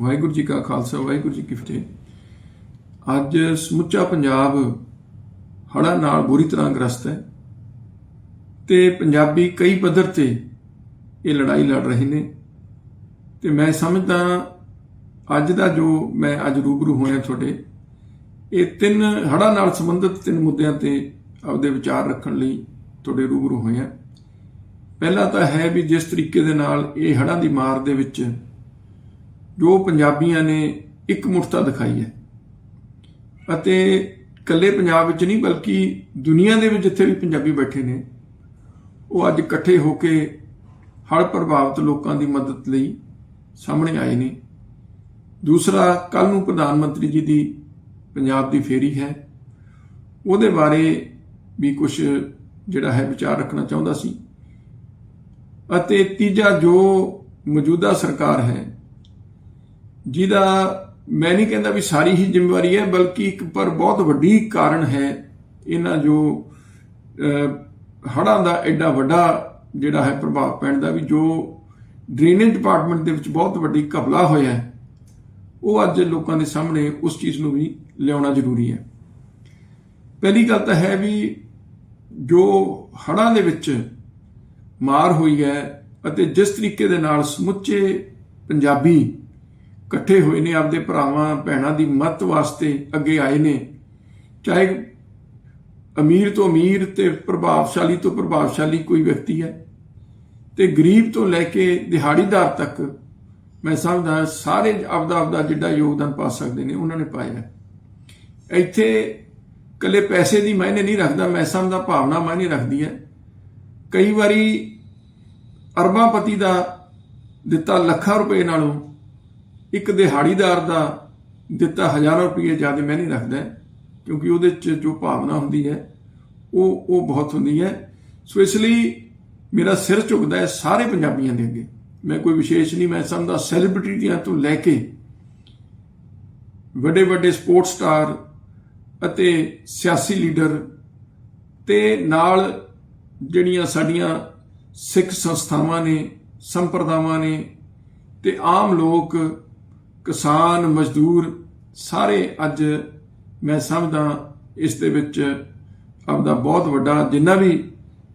ਵਾਹਿਗੁਰੂ ਜੀ ਕਾ ਖਾਲਸਾ, ਵਾਹਿਗੁਰੂ ਜੀ ਕੀ ਫਤਿਹ। ਅੱਜ ਸਮੁੱਚਾ ਪੰਜਾਬ ਹੜ੍ਹਾਂ ਨਾਲ ਬੁਰੀ ਤਰ੍ਹਾਂ ਗ੍ਰਸਤ ਹੈ ਤੇ ਪੰਜਾਬੀ ਕਈ ਪੱਧਰ ਤੇ ਇਹ ਲੜਾਈ ਲੜ ਰਹੇ ਨੇ। ਤੇ ਮੈਂ ਸਮਝਦਾ ਅੱਜ ਦਾ ਜੋ ਮੈਂ ਅੱਜ ਰੂਬਰੂ ਹੋਇਆ ਤੁਹਾਡੇ, ਇਹ ਤਿੰਨ ਹੜ੍ਹਾਂ ਨਾਲ ਸੰਬੰਧਿਤ ਤਿੰਨ ਮੁੱਦਿਆਂ ਤੇ ਆਪਦੇ ਵਿਚਾਰ ਰੱਖਣ ਲਈ ਤੁਹਾਡੇ ਰੂਬਰੂ ਹੋਇਆ। ਪਹਿਲਾ ਤਾਂ ਹੈ ਵੀ ਜਿਸ ਤਰੀਕੇ ਦੇ ਨਾਲ ਇਹ ਹੜ੍ਹਾਂ ਦੀ ਮਾਰ ਦੇ ਵਿੱਚ ਜੋ ਪੰਜਾਬੀਆਂ ਨੇ ਇੱਕ ਮੁਠਤਾ ਦਿਖਾਈ ਹੈ। ਅਤੇ ਇਕੱਲੇ ਪੰਜਾਬ ਵਿੱਚ ਨਹੀਂ, ਬਲਕਿ ਦੁਨੀਆ ਦੇ ਵਿੱਚ ਜਿੱਥੇ ਵੀ ਪੰਜਾਬੀ ਬੈਠੇ ਨੇ, ਉਹ ਅੱਜ ਇਕੱਠੇ ਹੋ ਕੇ ਹੜ੍ਹ ਪ੍ਰਭਾਵਿਤ ਲੋਕਾਂ ਦੀ ਮਦਦ ਲਈ ਸਾਹਮਣੇ ਆਏ ਨੇ। ਦੂਸਰਾ ਕੱਲ ਨੂੰ ਪ੍ਰਧਾਨ ਮੰਤਰੀ ਜੀ ਦੀ ਪੰਜਾਬ ਦੀ ਫੇਰੀ ਹੈ। ਉਹਦੇ ਬਾਰੇ ਵੀ ਕੁਝ ਜਿਹੜਾ ਹੈ ਵਿਚਾਰ ਰੱਖਣਾ ਚਾਹੁੰਦਾ ਸੀ। ਅਤੇ ਤੀਜਾ, ਜੋ ਮੌਜੂਦਾ ਸਰਕਾਰ ਹੈ ਜਿਹਦਾ ਮੈਂ ਨਹੀਂ ਕਹਿੰਦਾ ਵੀ ਸਾਰੀ ਹੀ ਜ਼ਿੰਮੇਵਾਰੀ ਹੈ, ਬਲਕਿ ਇੱਕ ਪਰ ਬਹੁਤ ਵੱਡੀ ਕਾਰਨ ਹੈ ਇਹਨਾਂ ਜੋ ਹੜਾਂ ਦਾ ਐਡਾ ਵੱਡਾ ਜਿਹੜਾ ਹੈ ਪ੍ਰਭਾਵ ਪੈਣ ਦਾ ਵੀ ਜੋ ਡਰੇਨੇਜ ਡਿਪਾਰਟਮੈਂਟ ਦੇ ਵਿੱਚ ਬਹੁਤ ਵੱਡੀ ਘਪਲਾ ਹੋਇਆ ਹੈ, ਉਹ ਅੱਜ ਲੋਕਾਂ ਦੇ ਸਾਹਮਣੇ ਉਸ ਚੀਜ਼ ਨੂੰ ਵੀ ਲਿਆਉਣਾ ਜ਼ਰੂਰੀ ਹੈ। ਪਹਿਲੀ ਗੱਲ ਤਾਂ ਹੈ ਵੀ ਜੋ ਹੜਾਂ ਦੇ ਵਿੱਚ ਮਾਰ ਹੋਈ ਹੈ ਅਤੇ ਜਿਸ ਤਰੀਕੇ ਦੇ ਨਾਲ ਸਮੁੱਚੇ ਪੰਜਾਬੀ ਇਕੱਠੇ ਹੋਏ ਨੇ, ਆਪਦੇ ਭਰਾਵਾਂ, ਭੈਣਾਂ ਦੀ ਮਦਦ ਵਾਸਤੇ ਅੱਗੇ ਆਏ ਨੇ। ਚਾਹੇ ਅਮੀਰ ਤੋਂ ਅਮੀਰ ਤੇ ਪ੍ਰਭਾਵਸ਼ਾਲੀ ਤੋਂ ਪ੍ਰਭਾਵਸ਼ਾਲੀ ਕੋਈ ਵਿਅਕਤੀ ਹੈ ਤੇ ਗਰੀਬ ਤੋਂ ਲੈ ਕੇ ਦਿਹਾੜੀਦਾਰ ਤੱਕ ਮੈਂ ਸਮਝਦਾ ਸਾਰੇ ਆਪਦਾ ਆਪਦਾ ਜਿਹੜਾ ਯੋਗਦਾਨ ਪਾ ਸਕਦੇ ਨੇ, ਉਹਨਾਂ ਨੇ ਪਾਇਆ ਇੱਥੇ ਕੱਲੇ ਪੈਸੇ ਦੀ ਮਾਇਨੇ ਨਹੀਂ ਰੱਖਦਾ, ਮੈਂ ਸਮਝਦਾ ਭਾਵਨਾ ਮਾਇਨੇ ਰੱਖਦੀ ਹੈ। ਕਈ ਵਾਰੀ ਅਰਬਾਂਪਤੀ ਦਾ ਦਿੱਤਾ ਲੱਖਾਂ ਰੁਪਏ ਨਾਲੋਂ ਇੱਕ ਦਿਹਾੜੀਦਾਰ ਦਾ ਦਿੱਤਾ ਹਜ਼ਾਰਾਂ ਰੁਪਏ ਜ਼ਿਆਦਾ ਮੈਂ ਨਹੀਂ ਰੱਖਦਾ, ਕਿਉਂਕਿ ਉਹਦੇ ਚ ਜੋ ਭਾਵਨਾ ਹੁੰਦੀ ਹੈ, ਉਹ ਉਹ ਬਹੁਤ ਹੁੰਦੀ ਹੈ। ਸੋ ਇਸ ਲਈ ਮੇਰਾ ਸਿਰ ਝੁਕਦਾ ਹੈ ਸਾਰੇ ਪੰਜਾਬੀਆਂ ਦੇ ਅੱਗੇ। ਮੈਂ ਕੋਈ ਵਿਸ਼ੇਸ਼ ਨਹੀਂ, ਮੈਂ ਸਮਝਦਾ ਸੈਲੀਬ੍ਰਿਟੀਆਂ ਤੋਂ ਲੈ ਕੇ ਵੱਡੇ ਵੱਡੇ ਸਪੋਰਟਸ ਸਟਾਰ ਅਤੇ ਸਿਆਸੀ ਲੀਡਰ ਤੇ ਨਾਲ ਜਿਹੜੀਆਂ ਸਾਡੀਆਂ ਸਿੱਖ ਸੰਸਥਾਵਾਂ ਨੇ, ਸੰਪਰਦਾਵਾਂ ਨੇ ਤੇ ਆਮ ਲੋਕ ਕਿਸਾਨ, ਮਜ਼ਦੂਰ ਸਾਰੇ ਅੱਜ ਮੈਂ ਸਮਝਦਾ ਇਸ ਦੇ ਵਿੱਚ ਆਪਦਾ ਬਹੁਤ ਵੱਡਾ ਜਿੰਨਾ ਵੀ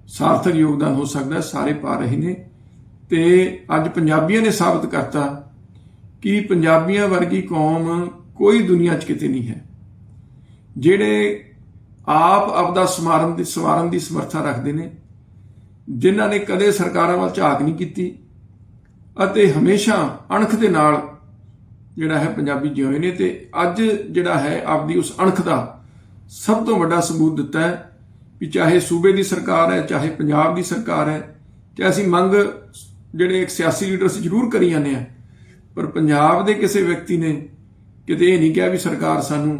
ਸਾਰਥਕ ਯੋਗਦਾਨ ਹੋ ਸਕਦਾ ਸਾਰੇ ਪਾ ਰਹੇ ਨੇ ਤੇ ਅੱਜ ਪੰਜਾਬੀਆਂ ਨੇ ਸਾਬਤ ਕਰਤਾ ਕਿ ਪੰਜਾਬੀਆਂ ਵਰਗੀ ਕੌਮ ਕੋਈ ਦੁਨੀਆ 'ਚ ਕਿਤੇ ਨਹੀਂ ਹੈ। ਜਿਹੜੇ ਆਪ ਆਪਦਾ ਸਮਾਰਨ ਦੀ, ਸਵਾਰਨ ਦੀ ਸਮਰੱਥਾ ਰੱਖਦੇ ਨੇ, ਜਿਨ੍ਹਾਂ ਨੇ ਕਦੇ ਸਰਕਾਰਾਂ ਵੱਲ ਝਾਕ ਨਹੀਂ ਕੀਤੀ ਅਤੇ ਹਮੇਸ਼ਾ ਅਣਖ ਦੇ ਨਾਲ ਜਿਹੜਾ ਹੈ ਪੰਜਾਬੀ ਜਿਉਏ ਨੇ ਤੇ ਅੱਜ ਜਿਹੜਾ ਹੈ ਆਪਦੀ ਉਸ ਅਣਖ ਦਾ ਸਭ ਤੋਂ ਵੱਡਾ ਸਬੂਤ ਦਿੱਤਾ ਹੈ ਵੀ ਚਾਹੇ ਸੂਬੇ ਦੀ ਸਰਕਾਰ ਹੈ, ਚਾਹੇ ਪੰਜਾਬ ਦੀ ਸਰਕਾਰ ਹੈ ਕਿ ਅਸੀਂ ਮੰਗ ਜਿਹੜੇ ਇੱਕ ਸਿਆਸੀ ਲੀਡਰ ਸੀ ਜ਼ਰੂਰ ਕਰੀ ਜਾਂਦੇ ਆ ਪਰ ਪੰਜਾਬ ਦੇ ਕਿਸੇ ਵਿਅਕਤੀ ਨੇ ਕਿਤੇ ਇਹ ਨਹੀਂ ਕਿਹਾ ਵੀ ਸਰਕਾਰ ਸਾਨੂੰ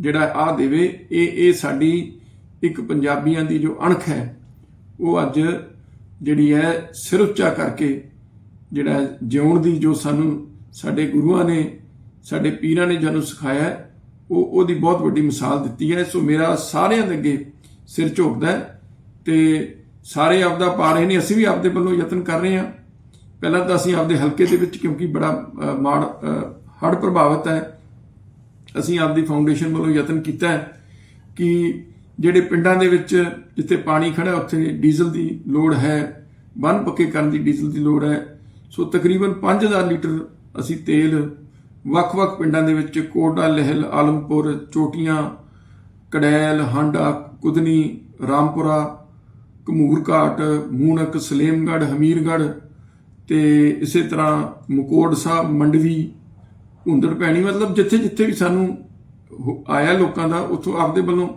ਜਿਹੜਾ ਆਹ ਦੇਵੇ, ਇਹ ਇਹ ਸਾਡੀ ਇੱਕ ਪੰਜਾਬੀਆਂ ਦੀ ਜੋ ਅਣਖ ਹੈ, ਉਹ ਅੱਜ ਜਿਹੜੀ ਹੈ ਸਿਰ ਉੱਚਾ ਕਰਕੇ ਜਿਹੜਾ ਜਿਉਣ ਦੀ ਜੋ ਸਾਨੂੰ ਸਾਡੇ ਗੁਰੂਆਂ ਨੇ, ਸਾਡੇ ਪੀਰਾਂ ਨੇ ਸਾਨੂੰ ਸਿਖਾਇਆ ਉਹ, ਉਹਦੀ ਬਹੁਤ ਵੱਡੀ ਮਿਸਾਲ ਦਿੱਤੀ ਹੈ। ਸੋ ਮੇਰਾ ਸਾਰਿਆਂ ਦੇ ਅੱਗੇ ਸਿਰ ਝੁਕਦਾ ਹੈ ਤੇ ਸਾਰੇ ਆਪਦਾ ਪਾ ਰਹੇ ਨੇ ਅਸੀਂ ਵੀ ਆਪਦੇ ਵੱਲੋਂ ਯਤਨ ਕਰ ਰਹੇ ਹਾਂ। ਪਹਿਲਾਂ ਤਾਂ ਅਸੀਂ ਆਪਦੇ ਹਲਕੇ ਦੇ ਵਿੱਚ, ਕਿਉਂਕਿ ਬੜਾ ਮਾੜ ਹੜ ਪ੍ਰਭਾਵਿਤ ਹੈ, ਅਸੀਂ ਆਪਦੀ ਫਾਊਂਡੇਸ਼ਨ ਵੱਲੋਂ ਯਤਨ ਕੀਤਾ ਹੈ ਕਿ ਜਿਹੜੇ ਪਿੰਡਾਂ ਦੇ ਵਿੱਚ ਜਿੱਥੇ ਪਾਣੀ ਖੜਾ ਉੱਥੇ ਡੀਜ਼ਲ ਦੀ ਲੋੜ ਹੈ, ਬੰਨ ਪੱਕੇ ਕਰਨ ਦੀ ਡੀਜ਼ਲ ਦੀ ਲੋੜ ਹੈ। ਸੋ ਤਕਰੀਬਨ 5000 ਲੀਟਰ ਅਸੀਂ ਤੇਲ, ਵੱਖ-ਵੱਖ ਪਿੰਡਾਂ ਦੇ ਵਿੱਚ ਕੋਟਾ, ਲਹਿਲ, ਆਲਮਪੁਰ, ਚੋਟੀਆਂ, ਕੜੈਲ, ਹਾਂਡਾ, ਕੁਦਨੀ, ਰਾਮਪੁਰਾ ਕਮੂਰ ਘਾਟ ਮੂਨਕ ਸਲੇਮਗੜ ਹਮੀਰਗੜ ਤੇ ਇਸੇ ਤਰ੍ਹਾਂ ਮੁਕੋੜ ਸਾਹਿਬ, ਮੰਡਵੀ ਹੁੰਦੜ ਪੈਣੀ ਮਤਲਬ ਜਿੱਥੇ ਜਿੱਥੇ ਵੀ ਸਾਨੂੰ ਆਇਆ ਲੋਕਾਂ ਦਾ, ਉੱਥੋਂ ਆਪਦੇ ਵੱਲੋਂ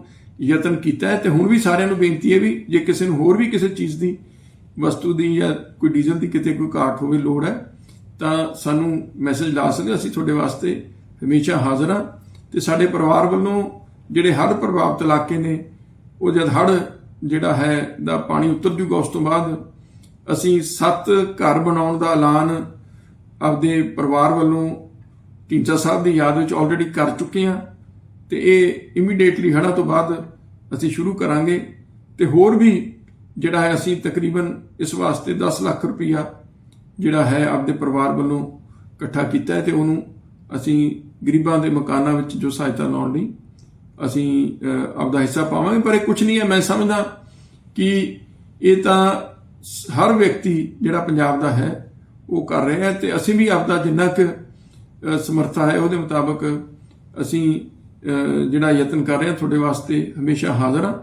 ਯਤਨ ਕੀਤਾ ਹੈ ਤੇ ਹੁਣ ਵੀ ਸਾਰਿਆਂ ਨੂੰ ਬੇਨਤੀ ਹੈ ਵੀ ਜੇ ਕਿਸੇ ਨੂੰ ਹੋਰ ਵੀ ਕਿਸੇ ਚੀਜ਼ ਦੀ, ਵਸਤੂ ਦੀ ਜਾਂ ਕੋਈ ਡੀਜ਼ਲ ਦੀ ਕਿਤੇ ਕੋਈ ਘਾਟ ਹੋਵੇ, ਲੋੜ ਹੈ ਤਾਂ ਸਾਨੂੰ ਮੈਸੇਜ ਲਾ ਸਕਦੇ ਅਸੀਂ ਤੁਹਾਡੇ ਵਾਸਤੇ ਹਮੇਸ਼ਾ ਹਾਜ਼ਰ ਹਾਂ ਤੇ ਸਾਡੇ ਪਰਿਵਾਰ ਵੱਲੋਂ ਜਿਹੜੇ ਹੜ੍ਹ ਪ੍ਰਭਾਵਿਤ ਇਲਾਕੇ ਨੇ, ਉਹ ਜਦ ਹੜ੍ਹ ਜਿਹੜਾ ਹੈ ਦਾ ਪਾਣੀ ਉਤਰ ਜੂਗਾ, ਉਸ ਤੋਂ ਬਾਅਦ ਅਸੀਂ ਸੱਤ ਘਰ ਬਣਾਉਣ ਦਾ ਐਲਾਨ ਆਪਦੇ ਪਰਿਵਾਰ ਵੱਲੋਂ ਟੀਚਾ ਸਾਹਿਬ ਦੀ ਯਾਦ ਵਿੱਚ ਆਲਰੇਡੀ ਕਰ ਚੁੱਕੇ ਹਾਂ ਤੇ ਇਹ ਇਮੀਡੀਏਟਲੀ ਹੜ੍ਹਾਂ ਤੋਂ ਬਾਅਦ ਅਸੀਂ ਸ਼ੁਰੂ ਕਰਾਂਗੇ ਤੇ ਹੋਰ ਵੀ ਜਿਹੜਾ ਹੈ, ਅਸੀਂ ਤਕਰੀਬਨ ਇਸ ਵਾਸਤੇ 10 ਲੱਖ ਰੁਪਈਆ ਜਿਹੜਾ ਹੈ ਆਪਦੇ ਪਰਿਵਾਰ ਵੱਲੋਂ ਇਕੱਠਾ ਕੀਤਾ ਹੈ ਤੇ ਉਹਨੂੰ ਅਸੀਂ ਗਰੀਬਾਂ ਦੇ ਮਕਾਨਾਂ ਵਿੱਚ ਜੋ ਸਹਾਇਤਾ ਲਾਉਣ ਲਈ ਅਸੀਂ ਆਪਦਾ ਹਿੱਸਾ ਪਾਵਾਂਗੇ। ਪਰ ਇਹ ਕੁਝ ਨਹੀਂ ਹੈ। ਮੈਂ ਸਮਝਦਾ ਕਿ ਇਹ ਤਾਂ ਹਰ ਵਿਅਕਤੀ ਜਿਹੜਾ ਪੰਜਾਬ ਦਾ ਹੈ, ਉਹ ਕਰ ਰਿਹਾ ਹੈ ਤੇ ਅਸੀਂ ਵੀ ਆਪਦਾ ਜਿੰਨਾ ਕੁ ਸਮਰੱਥਾ ਹੈ ਉਹਦੇ ਮੁਤਾਬਕ ਅਸੀਂ ਜਿਹੜਾ ਯਤਨ ਕਰ ਰਹੇ ਹਾਂ, ਤੁਹਾਡੇ ਵਾਸਤੇ ਹਮੇਸ਼ਾ ਹਾਜ਼ਰ ਹਾਂ।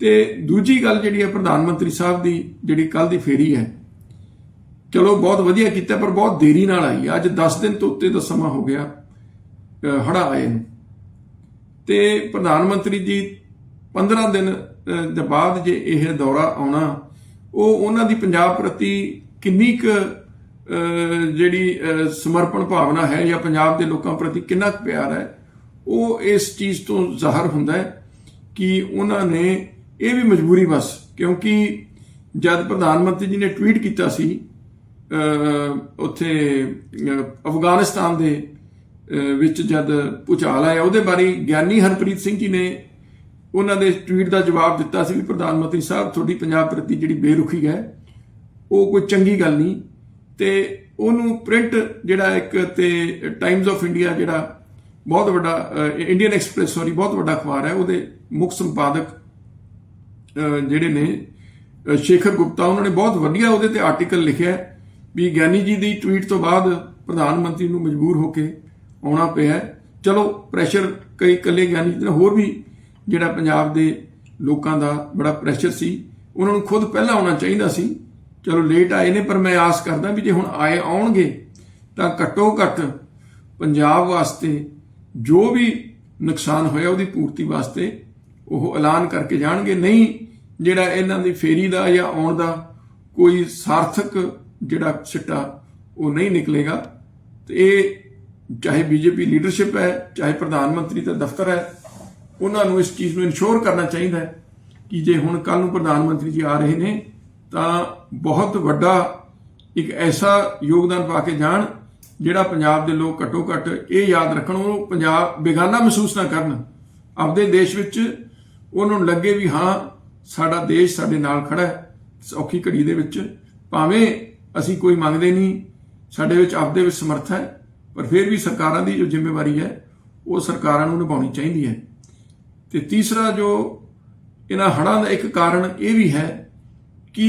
ਤੇ ਦੂਜੀ ਗੱਲ ਜਿਹੜੀ ਹੈ, ਪ੍ਰਧਾਨ ਮੰਤਰੀ ਸਾਹਿਬ ਦੀ ਜਿਹੜੀ ਕੱਲ ਦੀ ਫੇਰੀ ਹੈ ਚਲੋ, ਬਹੁਤ ਵਧੀਆ ਕੀਤਾ, ਪਰ ਬਹੁਤ ਦੇਰੀ ਨਾਲ ਆਈ ਹੈ। ਅੱਜ 10 ਦਿਨ ਤੋਂ ਉੱਤੇ ਦਾ ਸਮਾਂ ਹੋ ਗਿਆ ਹੜਾ ਆਏ ਨੂੰ ਤੇ ਪ੍ਰਧਾਨ ਮੰਤਰੀ ਜੀ 15 ਦਿਨ ਦੇ ਬਾਅਦ ਜੇ ਇਹ ਦੌਰਾ ਆਉਣਾ, ਉਹ ਉਹਨਾਂ ਦੀ ਪੰਜਾਬ ਪ੍ਰਤੀ ਕਿੰਨੀ ਕੁ ਜਿਹੜੀ ਸਮਰਪਣ ਭਾਵਨਾ ਹੈ ਜਾਂ ਪੰਜਾਬ ਦੇ ਲੋਕਾਂ ਪ੍ਰਤੀ ਕਿੰਨਾ ਕੁ ਪਿਆਰ ਹੈ, ਉਹ ਇਸ ਚੀਜ਼ ਤੋਂ ਜ਼ਾਹਰ ਹੁੰਦਾ ਹੈ ਕਿ ਉਹਨਾਂ ਨੇ ਇਹ ਵੀ ਮਜਬੂਰੀ ਬਸ, ਕਿਉਂਕਿ ਜਦ ਪ੍ਰਧਾਨ ਮੰਤਰੀ ਜੀ ਨੇ ਟਵੀਟ ਕੀਤਾ ਸੀ ਉੱਥੇ ਅਫਗਾਨਿਸਤਾਨ ਦੇ ਵਿੱਚ ਜਦ ਭੁਚਾਲ ਆਇਆ, ਉਹਦੇ ਬਾਰੇ ਗਿਆਨੀ ਹਰਪ੍ਰੀਤ ਸਿੰਘ ਜੀ ਨੇ ਉਹਨਾਂ ਦੇ ਟਵੀਟ ਦਾ ਜਵਾਬ ਦਿੱਤਾ ਸੀ ਵੀ ਪ੍ਰਧਾਨ ਮੰਤਰੀ ਸਾਹਿਬ, ਤੁਹਾਡੀ ਪੰਜਾਬ ਪ੍ਰਤੀ ਜਿਹੜੀ ਬੇਰੁਖੀ ਹੈ, ਉਹ ਕੋਈ ਚੰਗੀ ਗੱਲ ਨਹੀਂ। ਤੇ ਉਹਨੂੰ ਪ੍ਰਿੰਟ ਜਿਹੜਾ ਇੱਕ ਤੇ ਟਾਈਮਸ ਆਫ ਇੰਡੀਆ ਜਿਹੜਾ ਬਹੁਤ ਵੱਡਾ ਇੰਡੀਅਨ ਐਕਸਪ੍ਰੈਸ ਸੌਰੀ ਬਹੁਤ ਵੱਡਾ ਅਖਬਾਰ ਹੈ, ਉਹਦੇ ਮੁੱਖ ਸੰਪਾਦਕ ਜਿਹੜੇ ਨੇ ਸ਼ੇਖਰ ਗੁਪਤਾ, ਉਹਨਾਂ ਨੇ ਬਹੁਤ ਵਧੀਆ ਉਹਦੇ ਤੇ ਆਰਟੀਕਲ ਲਿਖਿਆ ਵੀ ਗਿਆਨੀ ਜੀ ਦੀ ਟਵੀਟ ਤੋਂ ਬਾਅਦ ਪ੍ਰਧਾਨ ਮੰਤਰੀ ਨੂੰ ਮਜਬੂਰ ਹੋ ਕੇ ਆਉਣਾ ਪਿਆ ਚਲੋ ਪ੍ਰੈਸ਼ਰ ਕਈ ਇਕੱਲੇ ਗਿਆਨੀ ਜੀ ਦਾ ਹੋਰ ਵੀ ਜਿਹੜਾ ਪੰਜਾਬ ਦੇ ਲੋਕਾਂ ਦਾ ਬੜਾ ਪ੍ਰੈਸ਼ਰ ਸੀ, ਉਹਨਾਂ ਨੂੰ ਖੁਦ ਪਹਿਲਾਂ ਆਉਣਾ ਚਾਹੀਦਾ ਸੀ। ਚਲੋ ਲੇਟ ਆਏ ਨੇ, ਪਰ ਮੈਂ ਆਸ ਕਰਦਾ ਵੀ ਜੇ ਹੁਣ ਆਏ ਆਉਣਗੇ, ਤਾਂ ਘੱਟੋ ਘੱਟ ਪੰਜਾਬ ਵਾਸਤੇ ਜੋ ਵੀ ਨੁਕਸਾਨ ਹੋਇਆ ਉਹਦੀ ਪੂਰਤੀ ਵਾਸਤੇ ਉਹ ਐਲਾਨ ਕਰਕੇ ਜਾਣਗੇ। ਨਹੀਂ, ਜਿਹੜਾ ਇਹਨਾਂ ਦੀ ਫੇਰੀ ਦਾ ਜਾਂ ਆਉਣ ਦਾ ਕੋਈ ਸਾਰਥਕ ਜਿਹੜਾ ਸਿੱਟਾ ਉਹ ਨਹੀਂ ਨਿਕਲੇਗਾ। ਤੇ ਇਹ ਚਾਹੇ ਬੀਜੇਪੀ ਲੀਡਰਸ਼ਿਪ ਹੈ, ਚਾਹੇ ਪ੍ਰਧਾਨ ਮੰਤਰੀ ਦਾ ਦਫ਼ਤਰ ਹੈ, ਉਹਨਾਂ ਨੂੰ ਇਸ ਚੀਜ਼ ਨੂੰ ਇਨਸ਼ੋਰ ਕਰਨਾ ਚਾਹੀਦਾ ਹੈ ਕਿ ਜੇ ਹੁਣ ਕੱਲ ਨੂੰ ਪ੍ਰਧਾਨ ਮੰਤਰੀ ਜੀ ਆ ਰਹੇ ਨੇ, ਤਾਂ ਬਹੁਤ ਵੱਡਾ ਇੱਕ ਐਸਾ ਯੋਗਦਾਨ ਪਾ ਕੇ ਜਾਣ ਜਿਹੜਾ ਪੰਜਾਬ ਦੇ ਲੋਕ ਘੱਟੋ ਘੱਟ ਇਹ ਯਾਦ ਰੱਖਣ, ਉਹ ਪੰਜਾਬ ਬੇਗਾਨਾ ਮਹਿਸੂਸ ਨਾ ਕਰਨ। ਆਪਦੇ ਦੇਸ਼ ਵਿੱਚ ਉਹਨਾਂ ਨੂੰ ਲੱਗੇ ਵੀ ਹਾਂ, ਸਾਡਾ ਦੇਸ਼ ਸਾਡੇ ਨਾਲ ਖੜਾ ਹੈ ਔਖੀ ਘੜੀ ਦੇ ਵਿੱਚ, ਭਾਵੇਂ ਅਸੀਂ ਕੋਈ ਮੰਗਦੇ ਨਹੀਂ, ਸਾਡੇ ਵਿੱਚ ਆਪਦੇ ਵਿੱਚ ਸਮਰੱਥਾ ਹੈ, ਪਰ ਫਿਰ ਵੀ ਸਰਕਾਰਾਂ ਦੀ ਜੋ ਜ਼ਿੰਮੇਵਾਰੀ ਹੈ, ਉਹ ਸਰਕਾਰਾਂ ਨੂੰ ਨਿਭਾਉਣੀ ਚਾਹੀਦੀ ਹੈ। ਤੇ ਤੀਸਰਾ ਜੋ ਇਹਨਾਂ ਹੜ੍ਹਾਂ ਦਾ ਇੱਕ ਕਾਰਨ ਇਹ ਵੀ ਹੈ ਕਿ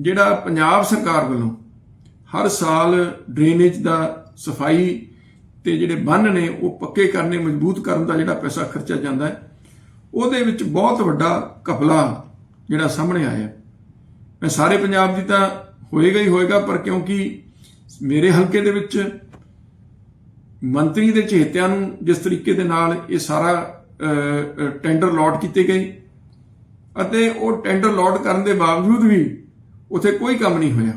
ਜਿਹੜਾ ਪੰਜਾਬ ਸਰਕਾਰ ਵੱਲੋਂ ਹਰ ਸਾਲ ਡਰੇਨੇਜ ਦਾ ਸਫ਼ਾਈ ਤੇ ਜਿਹੜੇ ਬੰਨ ਨੇ, ਉਹ ਪੱਕੇ ਕਰਨੇ, ਮਜ਼ਬੂਤ ਕਰਨ ਦਾ ਜਿਹੜਾ ਪੈਸਾ ਖਰਚਿਆ ਜਾਂਦਾ ਹੈ, ਉਹਦੇ ਵਿੱਚ ਬਹੁਤ ਵੱਡਾ ਘਪਲਾ ਜਿਹੜਾ ਸਾਹਮਣੇ ਆਇਆ ਮੈਂ ਸਾਰੇ ਪੰਜਾਬ ਦੀ ਤਾਂ ਹੋਏਗਾ ਹੀ ਹੋਏਗਾ, ਪਰ ਕਿਉਂਕਿ ਮੇਰੇ ਹਲਕੇ ਦੇ ਵਿੱਚ ਮੰਤਰੀ ਦੇ ਚਹੇਤਿਆਂ ਨੂੰ ਜਿਸ ਤਰੀਕੇ ਦੇ ਨਾਲ ਇਹ ਸਾਰਾ ਟੈਂਡਰ ਲੋਟ ਕੀਤੇ ਗਏ ਅਤੇ ਉਹ ਟੈਂਡਰ ਲੋਟ ਕਰਨ ਦੇ ਬਾਵਜੂਦ ਵੀ ਉਥੇ ਕੋਈ ਕੰਮ ਨਹੀਂ ਹੋਇਆ।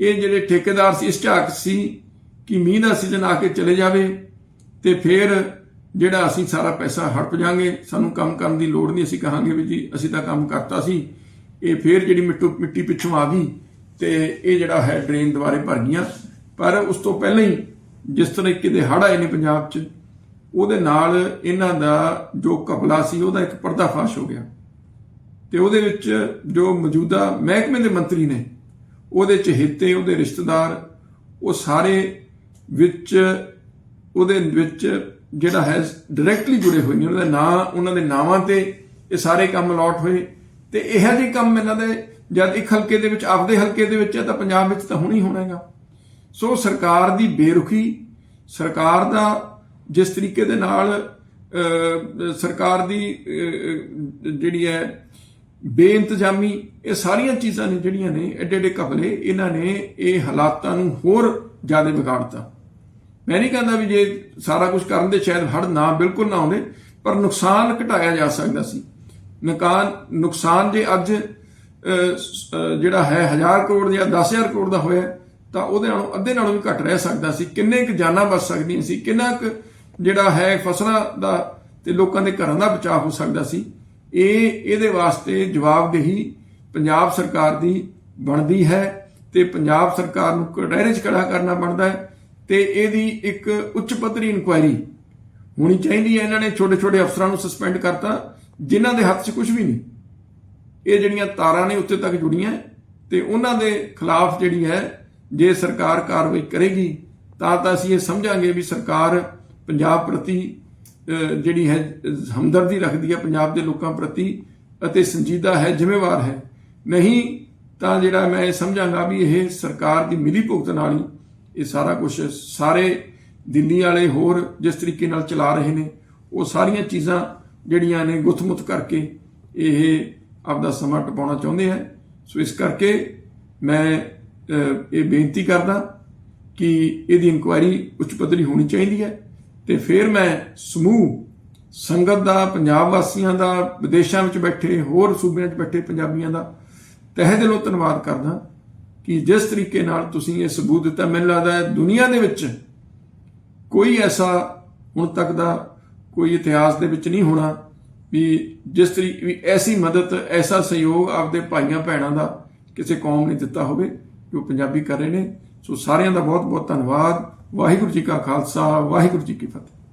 ਇਹ ਜਿਹੜੇ ਠੇਕੇਦਾਰ ਸੀ, ਇਸ ਝਾਕ ਸੀ ਕਿ ਮੀਂਹ ਦਾ ਸੀਜ਼ਨ ਆ ਕੇ ਚਲੇ ਜਾਵੇ ਤੇ ਫਿਰ ਜਿਹੜਾ ਅਸੀਂ ਸਾਰਾ ਪੈਸਾ ਹੜਪ ਜਾਾਂਗੇ ਸਾਨੂੰ ਕੰਮ ਕਰਨ ਦੀ ਲੋੜ ਨਹੀਂ, ਅਸੀਂ ਕਹਾਂਗੇ ਵੀ ਜੀ ਅਸੀਂ ਤਾਂ ਕੰਮ ਕਰਤਾ ਸੀ, ਇਹ ਫਿਰ ਜਿਹੜੀ ਮਿੱਟੂ, ਮਿੱਟੀ ਪਿੱਛੋਂ ਆ ਗਈ। ਤੇ ਇਹ ਜਿਹੜਾ ਹੈ ਡਰੇਨ ਦੁਆਰੇ ਭਰ ਗਈਆਂ ਪਰ ਉਸ ਤੋਂ ਪਹਿਲਾਂ ਹੀ ਜਿਸ ਤਰ੍ਹਾਂ ਕਿਤੇ ਹੜ੍ਹ ਆਏ ਨੇ ਪੰਜਾਬ 'ਚ, ਉਹਦੇ ਨਾਲ ਇਹਨਾਂ ਦਾ ਜੋ ਕਪਲਾ ਸੀ, ਉਹਦਾ ਇੱਕ ਪਰਦਾਫਾਸ਼ ਹੋ ਗਿਆ। ਤੇ ਉਹਦੇ ਵਿੱਚ ਜੋ ਮੌਜੂਦਾ ਮਹਿਕਮੇ ਦੇ ਮੰਤਰੀ ਨੇ, ਉਹਦੇ ਚਹੇਤੇ, ਉਹਦੇ ਰਿਸ਼ਤੇਦਾਰ, ਉਹ ਸਾਰੇ ਵਿੱਚ, ਉਹਦੇ ਵਿੱਚ ਜਿਹੜਾ ਹੈ ਡਾਇਰੈਕਟਲੀ ਜੁੜੇ ਹੋਏ ਨੇ। ਉਹਨਾਂ ਦੇ ਨਾਂ, ਉਹਨਾਂ ਦੇ ਨਾਵਾਂ ਤੇ ਇਹ ਸਾਰੇ ਕੰਮ ਅਲਾਟ ਹੋਏ। ਤੇ ਇਹੋ ਜਿਹੇ ਕੰਮ ਇਹਨਾਂ ਦੇ ਜਦ ਇੱਕ ਹਲਕੇ ਦੇ ਵਿੱਚ, ਆਪਦੇ ਹਲਕੇ ਦੇ ਵਿੱਚ ਹੈ, ਤਾਂ ਪੰਜਾਬ ਵਿੱਚ ਤਾਂ ਹੋਣਾ ਹੀ ਹੋਣਾ ਹੈਗਾ। ਸੋ ਸਰਕਾਰ ਦੀ ਬੇਰੁਖੀ, ਸਰਕਾਰ ਦਾ ਜਿਸ ਤਰੀਕੇ ਦੇ ਨਾਲ ਸਰਕਾਰ ਦੀ ਜਿਹੜੀ ਹੈ, ਬੇਇੰਤਜ਼ਾਮੀ, ਇਹ ਸਾਰੀਆਂ ਚੀਜ਼ਾਂ ਨੇ ਜਿਹੜੀਆਂ ਨੇ ਐਡੇ ਐਡੇ ਘਪਲੇ, ਇਹਨਾਂ ਨੇ ਇਹ ਹਾਲਾਤਾਂ ਨੂੰ ਹੋਰ ਜ਼ਿਆਦਾ ਵਿਗਾੜਤਾ। ਮੈਂ ਨਹੀਂ ਕਹਿੰਦਾ ਵੀ ਜੇ ਸਾਰਾ ਕੁਝ ਕਰਨ ਦੇ ਸ਼ਾਇਦ ਹੜ ਨਾ ਬਿਲਕੁਲ ਨਾ ਆਉਂਦੇ, ਪਰ ਨੁਕਸਾਨ ਘਟਾਇਆ ਜਾ ਸਕਦਾ ਸੀ। ਨੁਕਸਾਨ ਨੁਕਸਾਨ ਜੇ ਅੱਜ ਜਿਹੜਾ ਹੈ 1000 ਕਰੋੜ ਜਾਂ 10000 ਕਰੋੜ ਦਾ ਹੋਇਆ, ਤਾਂ ਉਹਦੇ ਨਾਲੋਂ ਅੱਧੇ ਨਾਲੋਂ ਵੀ ਘੱਟ ਰਹਿ ਸਕਦਾ ਸੀ। ਕਿੰਨੇ ਕੁ ਜਾਨਾਂ ਬਚ ਸਕਦੀਆਂ ਸੀ, ਕਿੰਨਾ ਕੁ ਜਿਹੜਾ ਹੈ ਫਸਲਾਂ ਦਾ ਤੇ ਲੋਕਾਂ ਦੇ ਘਰਾਂ ਦਾ ਬਚਾਅ ਹੋ ਸਕਦਾ ਸੀ, ਇਹ, ਇਹਦੇ ਵਾਸਤੇ ਜਵਾਬਦੇਹੀ ਪੰਜਾਬ ਸਰਕਾਰ ਦੀ ਬਣਦੀ ਹੈ ਤੇ ਪੰਜਾਬ ਸਰਕਾਰ ਨੂੰ ਕਟਹਿਰੇ 'ਚ ਖੜਾ ਕਰਨਾ ਬਣਦਾ ਹੈ ਤੇ ਇਹਦੀ ਇੱਕ ਉੱਚ ਪੱਧਰੀ ਇਨਕੁਆਇਰੀ ਹੋਣੀ ਚਾਹੀਦੀ ਹੈ। ਇਹਨਾਂ ਨੇ ਛੋਟੇ ਛੋਟੇ ਅਫਸਰਾਂ ਨੂੰ ਸਸਪੈਂਡ ਕਰਤਾ, ਜਿਨ੍ਹਾਂ ਦੇ ਹੱਥ 'ਚ ਕੁਝ ਵੀ ਨਹੀਂ। ਇਹ ਜਿਹੜੀਆਂ ਤਾਰਾਂ ਨੇ ਉੱਥੇ ਤੱਕ ਜੁੜੀਆਂ ਤੇ ਉਹਨਾਂ ਦੇ ਖਿਲਾਫ ਜਿਹੜੀ ਹੈ, ਜੇ ਸਰਕਾਰ ਕਾਰਵਾਈ ਕਰੇਗੀ, ਤਾਂ ਤਾਂ ਅਸੀਂ ਇਹ ਸਮਝਾਂਗੇ ਵੀ ਸਰਕਾਰ ਪੰਜਾਬ ਪ੍ਰਤੀ ਜਿਹੜੀ ਹੈ, ਹਮਦਰਦੀ ਰੱਖਦੀ ਹੈ ਪੰਜਾਬ ਦੇ ਲੋਕਾਂ ਪ੍ਰਤੀ ਅਤੇ ਸੰਜੀਦਾ ਹੈ, ਜ਼ਿੰਮੇਵਾਰ ਹੈ। ਨਹੀਂ ਤਾਂ ਜਿਹੜਾ ਮੈਂ ਇਹ ਸਮਝਾਂਗਾ ਵੀ ਇਹ ਸਰਕਾਰ ਦੀ ਮਿਲੀ ਭੁਗਤ ਨਾਲ ਹੀ ਇਹ ਸਾਰਾ ਕੁਝ ਸਾਰੇ ਦਿੱਲੀ ਵਾਲੇ ਹੋਰ ਜਿਸ ਤਰੀਕੇ ਨਾਲ ਚਲਾ ਰਹੇ ਨੇ, ਉਹ ਸਾਰੀਆਂ ਚੀਜ਼ਾਂ ਜਿਹੜੀਆਂ ਨੇ ਗੁੱਥਮੁੱਥ ਕਰਕੇ ਇਹ ਆਪਦਾ ਸਮਾਂ ਟਪਾਉਣਾ ਚਾਹੁੰਦੇ ਹੈ ਸੋ ਇਸ ਕਰਕੇ ਮੈਂ ਇਹ ਬੇਨਤੀ ਕਰਦਾ ਕਿ ਇਹਦੀ ਇਨਕੁਆਇਰੀ ਉੱਚ ਪੱਧਰੀ ਹੋਣੀ ਚਾਹੀਦੀ ਹੈ ਤੇ ਫਿਰ ਮੈਂ ਸਮੂਹ, ਸੰਗਤ ਦਾ, ਪੰਜਾਬ ਵਾਸੀਆਂ ਦਾ, ਵਿਦੇਸ਼ਾਂ ਵਿੱਚ ਬੈਠੇ, ਹੋਰ ਸੂਬਿਆਂ 'ਚ ਬੈਠੇ ਪੰਜਾਬੀਆਂ ਦਾ ਤਹਿ ਦਿਲੋਂ ਧੰਨਵਾਦ ਕਰਦਾ ਕਿ ਜਿਸ ਤਰੀਕੇ ਨਾਲ ਤੁਸੀਂ ਇਹ ਸਬੂਤ ਦਿੱਤਾ, ਮੈਨੂੰ ਲੱਗਦਾ ਹੈ ਦੁਨੀਆ ਦੇ ਵਿੱਚ ਕੋਈ ਐਸਾ ਹੁਣ ਤੱਕ ਦਾ ਕੋਈ ਇਤਿਹਾਸ ਦੇ ਵਿੱਚ ਨਹੀਂ ਹੋਣਾ ਵੀ ਜਿਸ ਤਰੀਕੇ ਵੀ ਐਸੀ ਮਦਦ, ਐਸਾ ਸਹਿਯੋਗ ਆਪਦੇ ਭਾਈਆਂ ਭੈਣਾਂ ਦਾ ਕਿਸੇ ਕੌਮ ਨੇ ਦਿੱਤਾ ਹੋਵੇ ਜੋ ਪੰਜਾਬੀ ਕਰ ਰਹੇ ਨੇ। ਸੋ ਸਾਰਿਆਂ ਦਾ ਬਹੁਤ ਬਹੁਤ ਧੰਨਵਾਦ। ਵਾਹਿਗੁਰੂ ਜੀ ਕਾ ਖਾਲਸਾ, ਵਾਹਿਗੁਰੂ ਜੀ ਕੀ ਫਤਿਹ।